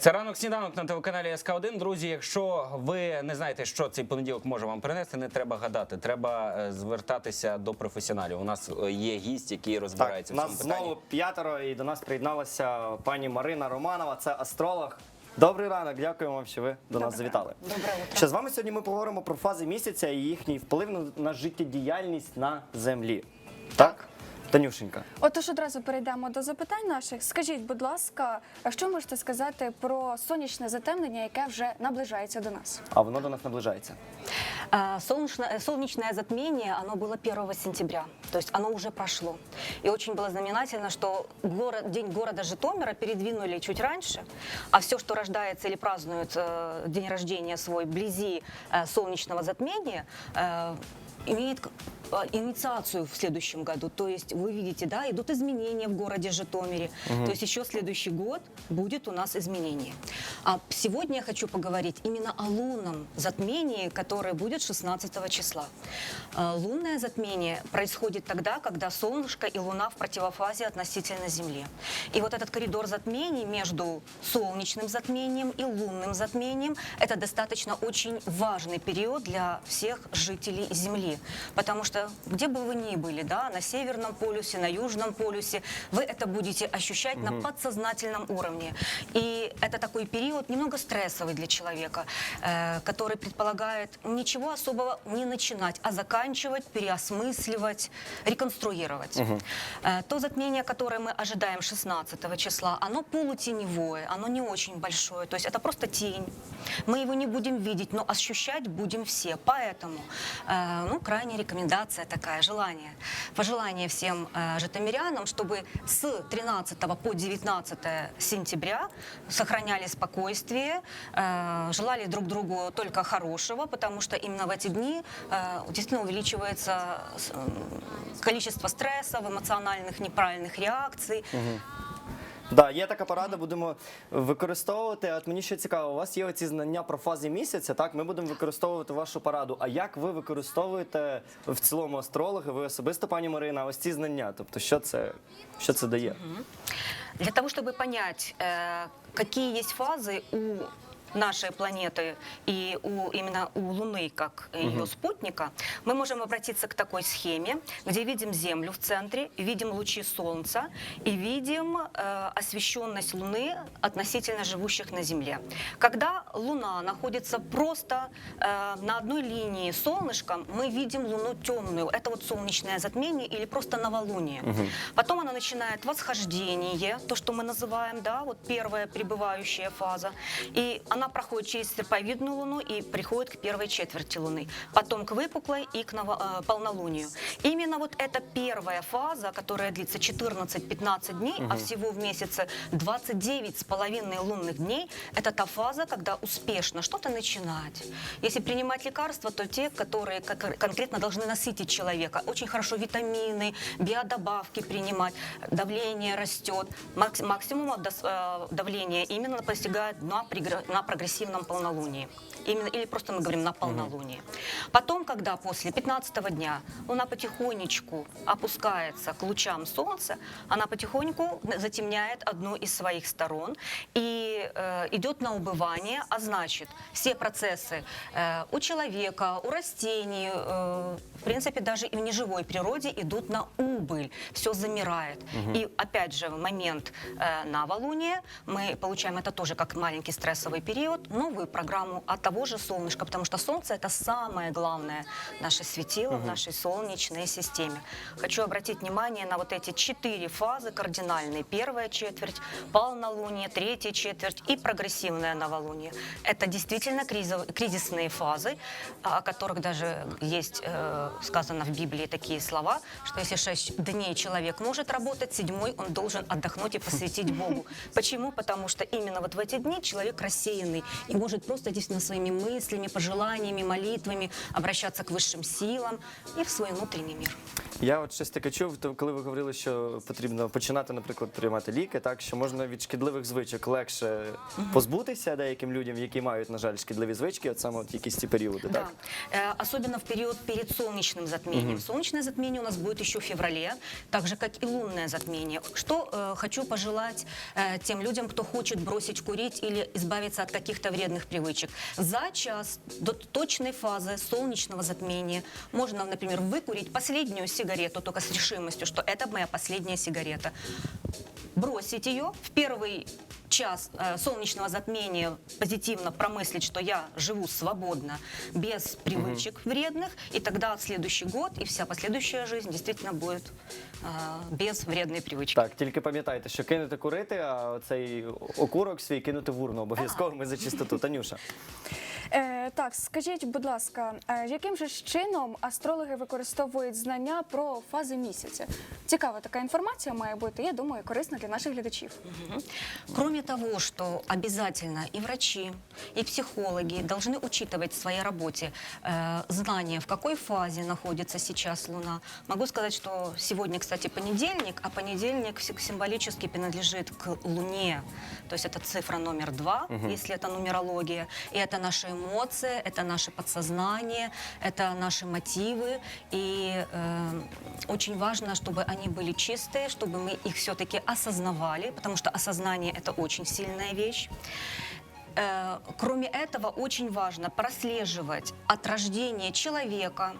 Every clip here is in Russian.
Це ранок сніданок на телеканалі СК 1 Друзі, якщо ви не знаєте, що цей понеділок може вам принести, не треба гадати. Треба е, звертатися до професіоналів. У нас е, є гість, який розбирається Так, в нас питанні. знову п'ятеро, і до нас приєдналася пані Марина Романова, це астролог. Добрий ранок, дякуємо вам, що ви до нас завітали. Доброе утро. Ще з вами сьогодні ми поговоримо про фази місяця і їхній вплив на- на життєдіяльність на землі. Так? Танюшенька. Отож, одразу перейдемо до запитань наших. Скажіть, будь ласка, а що можете сказати про сонячне затемнення, яке вже наближається до нас? А воно до нас наближається. А, Солнечное, э, солнечное затмение, оно было 1 сентября, то есть оно уже прошло. И очень было знаменательно, что город, день города Житомира передвинули чуть раньше, а все, что рождается или празднует э, день рождения свой вблизи э, солнечного затмения, э, имеет э, инициацию в следующем году. То есть вы видите, да, идут изменения в городе Житомире. То есть еще следующий год будет у нас изменение. А сегодня я хочу поговорить именно о лунном затмении, которое будет 16 числа. Э, Лунное затмение происходит тогда, когда солнышко и луна в противофазе относительно Земли. И вот этот коридор затмений между солнечным затмением и лунным затмением – это достаточно очень важный период для всех жителей Земли. Потому что где бы вы ни были, да, на Северном полюсе, на Южном полюсе, вы это будете ощущать на подсознательном уровне. И это такой период немного стрессовый для человека, э, который предполагает ничего особого не начинать, а заканчивать, переосмысливать, реконструировать. Э, То затмение, которое мы ожидаем 16 числа, оно полутеневое, оно не очень большое, то есть это просто тень. Мы его не будем видеть, но ощущать будем все. Поэтому, э, ну, крайняя рекомендация такая, желание, пожелание всем э, житомирянам, чтобы с 13 по 19 сентября сохраняли спокойствие, э, желали друг другу только хорошего, потому что именно в эти дни э, действительно увеличивается м, количество стрессов, эмоциональных неправильных реакций. Да, є така порада, будемо використовувати. А От мені ще цікаво, у вас є оці знання про фази місяця. Так, ми будемо використовувати вашу пораду. А як ви використовуєте в цілому астрологи, ви особисто, пані Марина, ось ці знання? Тобто, що це, що це дає? Для того, чтобы понять, э, какие есть фазы у нашей планеты и у, именно у Луны как ее спутника, мы можем обратиться к такой схеме, где видим Землю в центре, видим лучи Солнца и видим э, освещенность Луны относительно живущих на Земле. Когда Луна находится просто э, на одной линии с солнышком, мы видим Луну темную. Это вот солнечное затмение или просто новолуние. Потом она начинает восхождение, то, что мы называем, да, вот первая пребывающая фаза. И она проходит через серповидную Луну и приходит к первой четверти Луны. Потом к выпуклой и к э, полнолунию. Именно вот эта первая фаза, которая длится 14-15 дней, а всего в месяце 29 с половиной лунных дней, это та фаза, когда успешно что-то начинать. Если принимать лекарства, то те, которые конкретно должны насытить человека. Очень хорошо витамины, биодобавки принимать, давление растет. Макс- максимум э, давления именно достигает на, на прогрессивном полнолунии. Именно, или просто мы говорим на полнолуние. Потом, когда после 15 дня Луна потихонечку опускается к лучам Солнца, она потихоньку затемняет одну из своих сторон и э, идет на убывание, а значит, все процессы э, у человека, у растений, э, в принципе, даже и в неживой природе идут на убыль, все замирает. И опять же, в момент э, новолуния мы получаем это тоже как маленький стрессовый период, новую программу от того же солнышка, потому что Солнце это самое главное наше светило в нашей солнечной системе. Хочу обратить внимание на вот эти четыре фазы кардинальные. Первая четверть, полнолуние, третья четверть и прогрессивное новолуние. Это действительно кризисные фазы, о которых даже есть э, сказано в Библии такие слова, что если шесть дней человек может работать, седьмой он должен отдохнуть и посвятить Богу. Почему? Потому что именно вот в эти дни человек рассеян сильный и может просто действительно своими мыслями, пожеланиями, молитвами обращаться к высшим силам и в свой внутренний мир. Я от щось таке чув, то коли ви говорили, що потрібно починати, наприклад, приймати ліки, так що можна від шкідливих звичок легше позбутися деяким людям, які мають, на жаль, шкідливі звички, от саме от якісь ці періоди, Да, так? Э, особенно в период перед солнечным затмением. Солнечное затмение у нас будет еще в феврале, так же, как и лунное затмение. Что э, хочу пожелать э, тем людям, кто хочет бросить курить или избавиться от каких-то вредных привычек. За час до точной фазы солнечного затмения можно, например, выкурить последнюю сигарету, только с решимостью, что это моя последняя сигарета. Бросить ее в первый час э, солнечного затмения позитивно промыслить, что я живу свободно, без привычек вредных, и тогда следующий год и вся последующая жизнь действительно будет э, без вредной привычки. Так, тільки пам'ятайте, що кинути курити, а цей окурок свій кинути в урну. Обов'язково ми за чистоту. Танюша. Е, так, скажіть, будь ласка, е, яким же ж чином астрологи використовують знання про фази місяця? Цікава така інформація має бути. Я думаю, корисна для наших глядачів. Кроме того, что обязательно и врачи, и психологи должны учитывать в своей работе э, знания, в какой фазе находится сейчас Луна. Могу сказать, что сегодня, кстати, понедельник, а понедельник сим- символически принадлежит к Луне. То есть это цифра номер два, если это нумерология. И это наши эмоции, это наше подсознание, это наши мотивы. И э, очень важно, чтобы они были чистые, чтобы мы их все-таки осознавали, потому что осознание это очень сильная вещь. Э, Кроме этого, очень важно прослеживать от рождения человека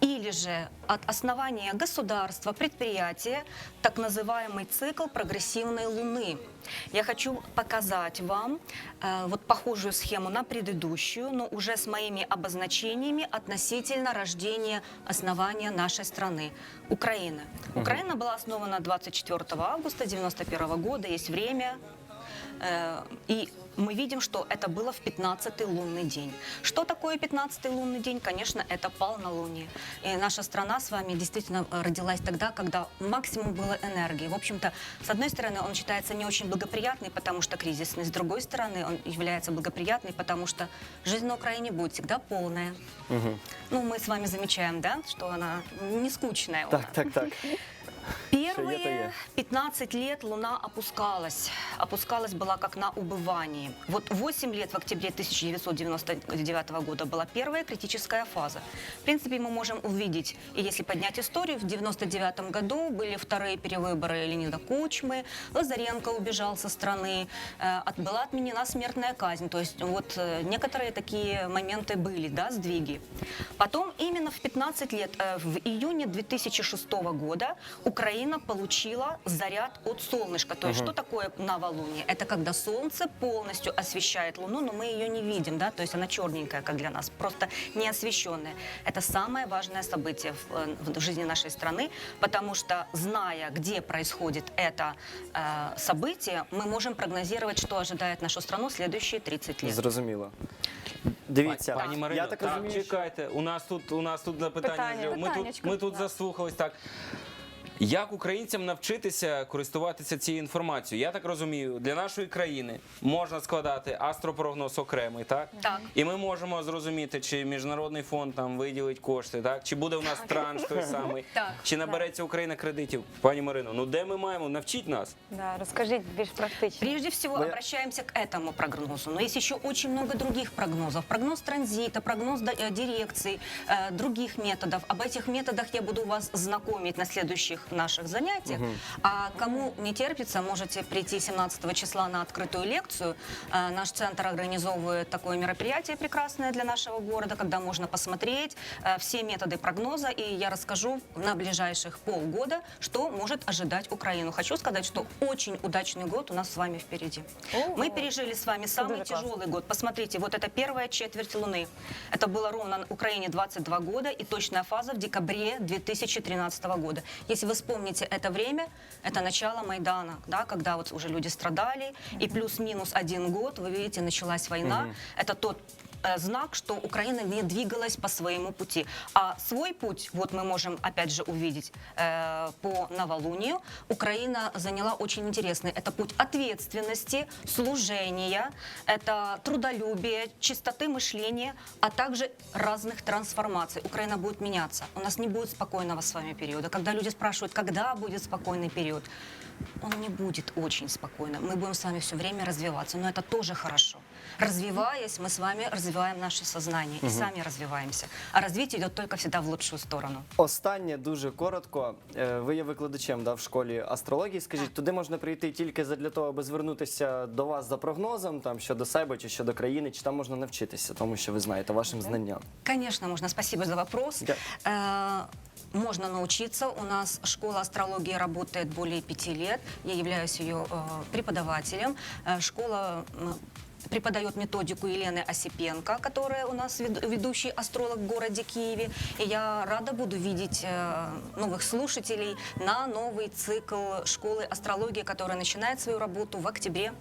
или же от основания государства, предприятия, так называемый цикл прогрессивной Луны. Я хочу показать вам э, вот похожую схему на предыдущую, но уже с моими обозначениями относительно рождения основания нашей страны, Украины. Украина была основана 24 августа 1991 года, есть время, И мы видим, что это было в 15-й лунный день. Что такое 15-й лунный день? Конечно, это полнолуние. И наша страна с вами действительно э, родилась тогда, когда максимум было энергии. В общем-то, с одной стороны, он считается не очень благоприятный, потому что кризисный. С другой стороны, он является благоприятный, потому что жизнь на Украине будет всегда полная. Ну, мы с вами замечаем, да, что она не скучная. Так, так, так. Первые е. 15 лет Луна опускалась. Опускалась была как на убывании. Вот 8 лет в октябре 1999 года была первая критическая фаза. В принципе, мы можем увидеть, и если поднять историю, в 1999 году были вторые перевыборы Леонида Кучмы, Лазаренко убежал со страны, э, была отменена смертная казнь. То есть вот э, некоторые такие моменты были, да, сдвиги. Потом именно в 15 лет, э, в июне 2006 года, Украина получила заряд от солнышка. То есть что такое новолуние? Это когда солнце полностью освещает Луну, но мы ее не видим, да, то есть она черненькая, как для нас, просто не освещенная. Это самое важное событие в, э, в жизни нашей страны, потому что, зная, где происходит это э, событие, мы можем прогнозировать, что ожидает нашу страну следующие 30 лет. Зрозуміло. Дивіться, Пані Марино, я так розумію, що- чекайте. У нас тут у нас тут запитання. Питання. Ми тут, Питаннячко, ми тут да. заслухались так. Як українцям навчитися користуватися цією інформацією? Я так розумію, для нашої країни можна складати астропрогноз окремий, так? Так. І ми можемо зрозуміти, чи міжнародний фонд там виділить кошти, так? Чи буде у нас транш той самий, Так. чи набереться Україна кредитів. Пані Марино, ну де ми маємо? Навчіть нас. Да, розкажіть більш практично. Прежде всего Мы- обращаемся к этому прогнозу, но есть еще очень много других прогнозов. Прогноз транзита, прогноз до- э, дирекций, э, других методов. Об этих методах я буду вас знакомить на следующих наших занятиях. А кому не терпится, можете прийти 17 числа на открытую лекцию. Э, Наш центр организовывает такое мероприятие прекрасное для нашего города, когда можно посмотреть э, все методы прогноза, и я расскажу на ближайших полгода, что может ожидать Украину. Хочу сказать, что очень удачный год у нас с вами впереди. Мы пережили с вами самый тяжелый год. Посмотрите, вот это первая четверть Луны. Это было ровно на Украине 22 года, и точная фаза в декабре 2013 года. Если вы вспомните это время, это начало Майдана, да, когда вот уже люди страдали, и плюс-минус один год, вы видите, началась война. Это тот знак, что Украина не двигалась по своему пути. А свой путь, вот мы можем опять же увидеть э, по новолунию, Украина заняла очень интересный. Это путь ответственности, служения, это трудолюбие, чистоты мышления, а также разных трансформаций. Украина будет меняться. У нас не будет спокойного с вами периода. Когда люди спрашивают, когда будет спокойный период, он не будет очень спокойным. Мы будем с вами все время развиваться, но это тоже хорошо. Развиваясь, мы с вами развиваем наше сознание и сами развиваемся. А развитие идет только всегда в лучшую сторону. Останнє дуже коротко. Е, Ви є викладачем да, в школі астрології. Скажіть, туди можна прийти тільки для того, аби звернутися до вас за прогнозом, там щодо себе чи щодо країни, чи там можна навчитися, тому що ви знаєте вашим знанням. Конечно, можно. Спасибо за вопрос. Да. Э, Можно научиться. У нас школа астрологии работает более пяти лет. Я являюсь ее э, преподавателем. Э, Школа м, преподает методику Елены Осипенко, которая у нас вед- ведущий астролог в городе Киеве. И я рада буду видеть э, новых слушателей на новый цикл школы астрологии, которая начинает свою работу в октябре.